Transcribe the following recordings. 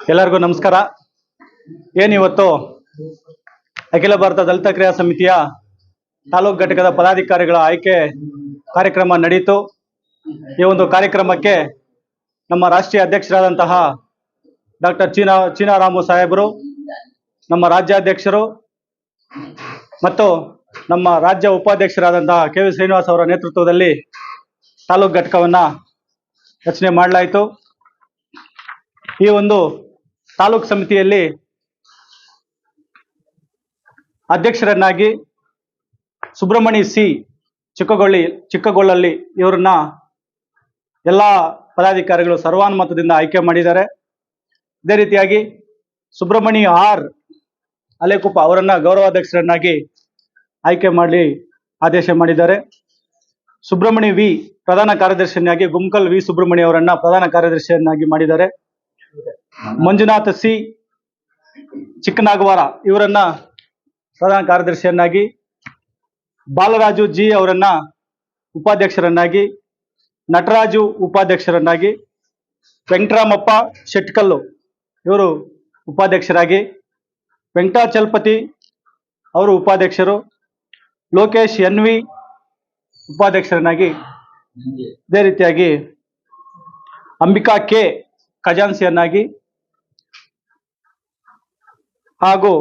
ಎಲ್ಲರಿಗೂ ನಮಸ್ಕಾರ. ಏನಿವತ್ತು ಅಖಿಲ ಭಾರತ ದಲಿತ ಕ್ರಿಯಾ ಸಮಿತಿಯ ತಾಲೂಕು ಘಟಕದ ಪದಾಧಿಕಾರಿಗಳ ಆಯ್ಕೆ ಕಾರ್ಯಕ್ರಮ ನಡೆಯಿತು ಈ ಒಂದು ಕಾರ್ಯಕ್ರಮಕ್ಕೆ ನಮ್ಮ ರಾಷ್ಟ್ರೀಯ ಅಧ್ಯಕ್ಷರಾದಂತಹ ಡಾಕ್ಟರ್ ಚೀನಾ, ಚೀನಾರಾಮು ಸಾಹೇಬರು, ನಮ್ಮ ರಾಜ್ಯಾಧ್ಯಕ್ಷರು ಮತ್ತು ನಮ್ಮ ರಾಜ್ಯ ಉಪಾಧ್ಯಕ್ಷರಾದಂತಹ ಕೆ ವಿ ಶ್ರೀನಿವಾಸ್ ಅವರ ನೇತೃತ್ವದಲ್ಲಿ ತಾಲೂಕು ಘಟಕವನ್ನು ರಚನೆ ಮಾಡಲಾಯಿತು. ಈ ಒಂದು ತಾಲೂಕು ಸಮಿತಿಯಲ್ಲಿ ಅಧ್ಯಕ್ಷರನ್ನಾಗಿ ಸುಬ್ರಹ್ಮಣಿ ಸಿ ಚಿಕ್ಕಗೊಳ್ಳಿ ಚಿಕ್ಕಗೊಳ್ಳಲ್ಲಿ ಇವರನ್ನ ಎಲ್ಲ ಪದಾಧಿಕಾರಿಗಳು ಸರ್ವಾನುಮತದಿಂದ ಆಯ್ಕೆ ಮಾಡಿದ್ದಾರೆ. ಇದೇ ರೀತಿಯಾಗಿ ಸುಬ್ರಹ್ಮಣಿ ಆರ್ ಅಲೆಕುಪ್ಪ ಅವರನ್ನ ಗೌರವಾಧ್ಯಕ್ಷರನ್ನಾಗಿ ಆಯ್ಕೆ ಮಾಡಿ ಆದೇಶ ಮಾಡಿದ್ದಾರೆ. ಸುಬ್ರಹ್ಮಣಿ ವಿ ಪ್ರಧಾನ ಕಾರ್ಯದರ್ಶಿಯನ್ನಾಗಿ ಗುಮ್ಕಲ್ ವಿ ಸುಬ್ರಹ್ಮಣಿ ಅವರನ್ನ ಪ್ರಧಾನ ಕಾರ್ಯದರ್ಶಿಯನ್ನಾಗಿ ಮಾಡಿದ್ದಾರೆ. ಮಂಜುನಾಥ ಸಿ. ಚಿಕ್ಕನಾಗವಾರ ಇವರನ್ನ ಪ್ರಧಾನ ಕಾರ್ಯದರ್ಶಿಯನ್ನಾಗಿ, ಬಾಲರಾಜು ಜಿ ಅವರನ್ನ ಉಪಾಧ್ಯಕ್ಷರನ್ನಾಗಿ, ನಟರಾಜು ಉಪಾಧ್ಯಕ್ಷರನ್ನಾಗಿ, ವೆಂಕಟರಾಮಪ್ಪ ಶೆಟ್ಕಲ್ಲು ಇವರು ಉಪಾಧ್ಯಕ್ಷರಾಗಿ ವೆಂಕಟಾಚಲಪತಿ ಅವರು ಉಪಾಧ್ಯಕ್ಷರು, ಲೋಕೇಶ್ ಎನ್ ವಿ ಉಪಾಧ್ಯಕ್ಷರನ್ನಾಗಿ ಇದೇ ರೀತಿಯಾಗಿ ಅಂಬಿಕಾ ಕೆ ಖಜಾನ್ಸಿಯನ್ನಾಗಿ ಹಾಗೂ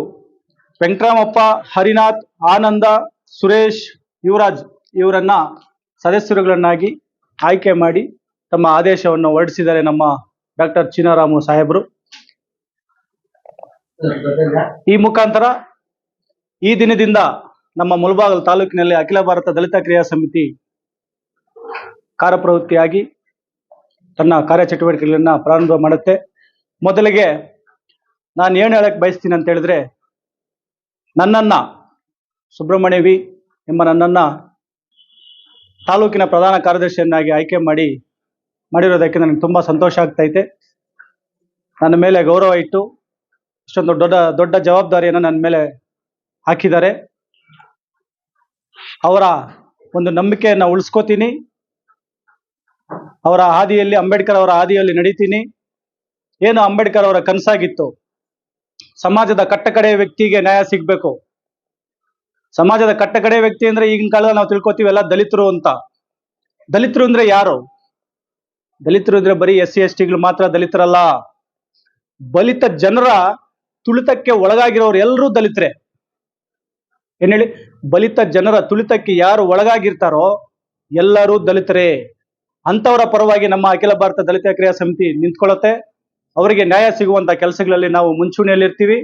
ವೆಂಕಟರಾಮಪ್ಪ, ಹರಿನಾಥ್, ಆನಂದ, ಸುರೇಶ್ ಯುವರಾಜ್ ಇವರನ್ನ ಸದಸ್ಯರುಗಳನ್ನಾಗಿ ಆಯ್ಕೆ ಮಾಡಿ ತಮ್ಮ ಆದೇಶವನ್ನು ಹೊರಡಿಸಿದ್ದಾರೆ ನಮ್ಮ ಡಾಕ್ಟರ್ ಚಿನ್ನರಾಮು ಸಾಹೇಬರು. ಈ ಮುಖಾಂತರ ಈ ದಿನದಿಂದ ನಮ್ಮ ಮುಳಬಾಗಲ್ ತಾಲೂಕಿನಲ್ಲಿ ಅಖಿಲ ಭಾರತ ದಲಿತ ಕ್ರಿಯಾ ಸಮಿತಿ ಕಾರ್ಯಪ್ರವೃತ್ತಿಯಾಗಿ ತನ್ನ ಕಾರ್ಯಚಟುವಟಿಕೆಗಳನ್ನ ಪ್ರಾರಂಭ ಮಾಡುತ್ತೆ. ಮೊದಲಿಗೆ ನಾನು ಏನು ಹೇಳಕ್ಕೆ ಬಯಸ್ತೀನಿ ಅಂತ ಹೇಳಿದ್ರೆ, ನನ್ನನ್ನ ಸುಬ್ರಹ್ಮಣ್ಯ ವಿ ಎಂಬ ನನ್ನನ್ನು ತಾಲೂಕಿನ ಪ್ರಧಾನ ಕಾರ್ಯದರ್ಶಿಯನ್ನಾಗಿ ಆಯ್ಕೆ ಮಾಡಿ ಮಾಡಿರೋದಕ್ಕೆ ನನಗೆ ತುಂಬಾ ಸಂತೋಷ ಆಗ್ತೈತೆ. ನನ್ನ ಮೇಲೆ ಗೌರವ ಇಟ್ಟು ಇಷ್ಟೊಂದು ದೊಡ್ಡ ದೊಡ್ಡ ಜವಾಬ್ದಾರಿಯನ್ನು ನನ್ನ ಮೇಲೆ ಹಾಕಿದ್ದಾರೆ. ಅವರ ಒಂದು ನಂಬಿಕೆಯನ್ನು ಉಳಿಸ್ಕೋತೀನಿ. ಅವರ ಹಾದಿಯಲ್ಲಿ ಅಂಬೇಡ್ಕರ್ ಅವರ ಹಾದಿಯಲ್ಲಿ ನಡೀತೀನಿ. ಏನು ಅಂಬೇಡ್ಕರ್ ಅವರ ಕನಸಾಗಿತ್ತು ಸಮಾಜದ ಕಟ್ಟಕಡೆಯ ವ್ಯಕ್ತಿಗೆ ನ್ಯಾಯ ಸಿಗ್ಬೇಕು. ಸಮಾಜದ ಕಟ್ಟಕಡೆಯ ವ್ಯಕ್ತಿ ಅಂದ್ರೆ ಈಗಿನ ಕಾಲದಲ್ಲಿ ನಾವು ತಿಳ್ಕೊತೀವಿ ಎಲ್ಲ ದಲಿತರು ಅಂತ. ದಲಿತರು ಅಂದ್ರೆ ಯಾರು? ದಲಿತರು ಅಂದ್ರೆ ಬರೀ ಎಸ್ ಸಿ, ಎಸ್ ಟಿಗಳು ಮಾತ್ರ ದಲಿತರಲ್ಲ. ಬಲಿತ ಜನರ ತುಳಿತಕ್ಕೆ ಒಳಗಾಗಿರೋರು ಎಲ್ಲರೂ ದಲಿತರೆ. ಏನ್ ಹೇಳಿ? ಬಲಿತ ಜನರ ತುಳಿತಕ್ಕೆ ಯಾರು ಒಳಗಾಗಿರ್ತಾರೋ ಎಲ್ಲರೂ ದಲಿತರೇ. ಅಂತವರ ಪರವಾಗಿ ನಮ್ಮ ಅಖಿಲ ಭಾರತ ದಲಿತ ಕ್ರಿಯಾ ಸಮಿತಿ ನಿಂತ್ಕೊಳ್ಳುತ್ತೆ. ಅವರಿಗೆ ನ್ಯಾಯ ಸಿಗುವಂತ ಕೆಲಸಗಳಲ್ಲಿ ನಾವು ಮುಂಚೂಣಿಯಲ್ಲಿರ್ತೀವಿ.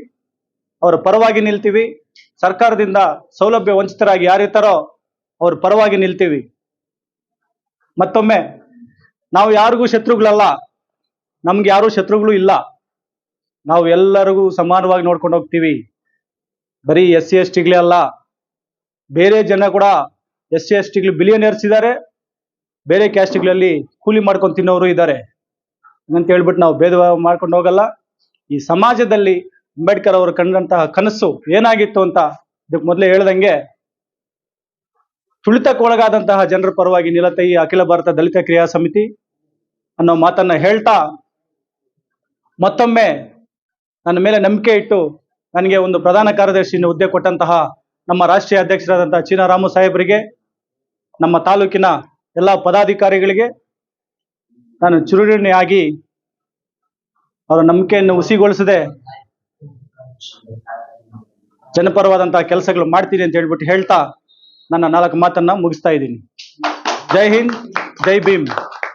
ಅವರ ಪರವಾಗಿ ನಿಲ್ತೀವಿ. ಸರ್ಕಾರದಿಂದ ಸೌಲಭ್ಯ ವಂಚಿತರಾಗಿ ಯಾರಿರ್ತಾರೋ ಅವ್ರ ಪರವಾಗಿ ನಿಲ್ತೀವಿ. ಮತ್ತೊಮ್ಮೆ ನಾವು ಯಾರಿಗೂ ಶತ್ರುಗಳಲ್ಲ. ನಮ್ಗೆ ಯಾರು ಶತ್ರುಗಳು ಇಲ್ಲ. ನಾವು ಎಲ್ಲರಿಗೂ ಸಮಾನವಾಗಿ ನೋಡ್ಕೊಂಡು ಹೋಗ್ತೀವಿ. ಬರೀ ಎಸ್ ಸಿ ಎಸ್ ಟಿಗಳೇ ಅಲ್ಲ. ಬೇರೆ ಜನ ಕೂಡ ಎಸ್ ಸಿ ಎಸ್ ಟಿಗಳು ಬಿಲಿಯನರ್ಸ್ ಇದ್ದಾರೆ. ಬೇರೆ ಕ್ಯಾಸ್ಟ್ಗಳಲ್ಲಿ ಕೂಲಿ ಮಾಡ್ಕೊಂಡು ತಿನ್ನೋರು ಇದ್ದಾರೆ. ಅಂತ ಹೇಳ್ಬಿಟ್ಟು ನಾವು ಭೇದ ಭಾವ ಮಾಡ್ಕೊಂಡು ಹೋಗಲ್ಲ. ಈ ಸಮಾಜದಲ್ಲಿ ಅಂಬೇಡ್ಕರ್ ಅವರು ಕಂಡಂತಹ ಕನಸು ಏನಾಗಿತ್ತು ಅಂತ ಇದಕ್ಕೆ ಮೊದಲೇ ಹೇಳ್ದಂಗೆ ತುಳಿತಕ್ಕೊಳಗಾದಂತಹ ಜನರ ಪರವಾಗಿ ನಿಲತ ಈ ಅಖಿಲ ಭಾರತ ದಲಿತ ಕ್ರಿಯಾ ಸಮಿತಿ ಅನ್ನೋ ಮಾತನ್ನ ಹೇಳ್ತಾ ಮತ್ತೊಮ್ಮೆ ನನ್ನ ಮೇಲೆ ನಂಬಿಕೆ ಇಟ್ಟು ನನಗೆ ಒಂದು ಪ್ರಧಾನ ಕಾರ್ಯದರ್ಶಿ ಹುದ್ದೆ ಕೊಟ್ಟಂತಹ ನಮ್ಮ ರಾಷ್ಟ್ರೀಯ ಅಧ್ಯಕ್ಷರಾದಂತಹ ಚೀನಾ ರಾಮು ಸಾಹೇಬರಿಗೆ, ನಮ್ಮ ತಾಲೂಕಿನ ಎಲ್ಲ ಪದಾಧಿಕಾರಿಗಳಿಗೆ ನಾನು ಚಿರುಣಿಯಾಗಿ ಅವರ ನಂಬಿಕೆಯನ್ನು ಹುಸಿಗೊಳಿಸದೆ ಜನಪರವಾದಂತಹ ಕೆಲಸಗಳು ಮಾಡ್ತೀನಿ ಅಂತ ಹೇಳ್ಬಿಟ್ಟು ಹೇಳ್ತಾ ನನ್ನ ನಾಲ್ಕು ಮಾತನ್ನ ಮುಗಿಸ್ತಾ ಇದ್ದೀನಿ. ಜೈ ಹಿಂದ್, ಜೈ ಭೀಮ್.